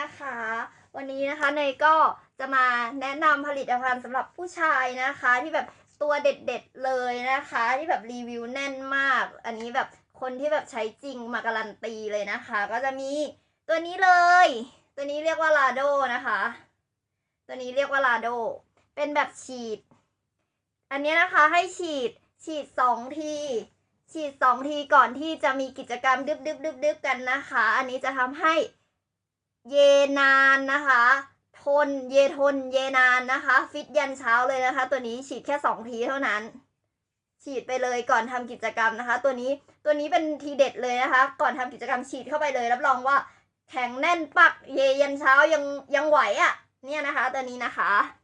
วัสดีค่ะเนนะคะ วันนี้นะคะเนยก็จะมาแนะนำผลิตภัณฑ์สำหรับผู้ชายนะคะ ที่แบบตัวเด็ดๆเลยนะคะ ที่แบบรีวิวแน่นมาก อันนี้แบบคนที่แบบใช้จริงมาการันตีเลยนะคะ ก็จะมีตัวนี้เลย ตัวนี้เรียกว่าลาโดนะคะ ตัวนี้เรียกว่าลาโดเป็นแบบฉีด อันนี้นะคะให้ฉีดฉีดสองทีฉีดสองทีก่อนที่จะมีกิจกรรมดึบดึบดึบดึบกันนะคะ อันนี้จะทำให้ เยนานนะคะ ทนเยทนเยนานนะคะ ฟิตยันเช้าเลยนะคะ ตัวนี้ฉีดแค่สองทีเท่านั้น ฉีดไปเลยก่อนทำกิจกรรมนะคะ ตัวนี้ตัวนี้เป็นทีเด็ดเลยนะคะ ก่อนทำกิจกรรมฉีดเข้าไปเลย รับรองว่าแข็งแน่นปักเยยันเช้ายังยังไหวอะ่ะ เนี่ยนะคะ ตัวนี้นะคะ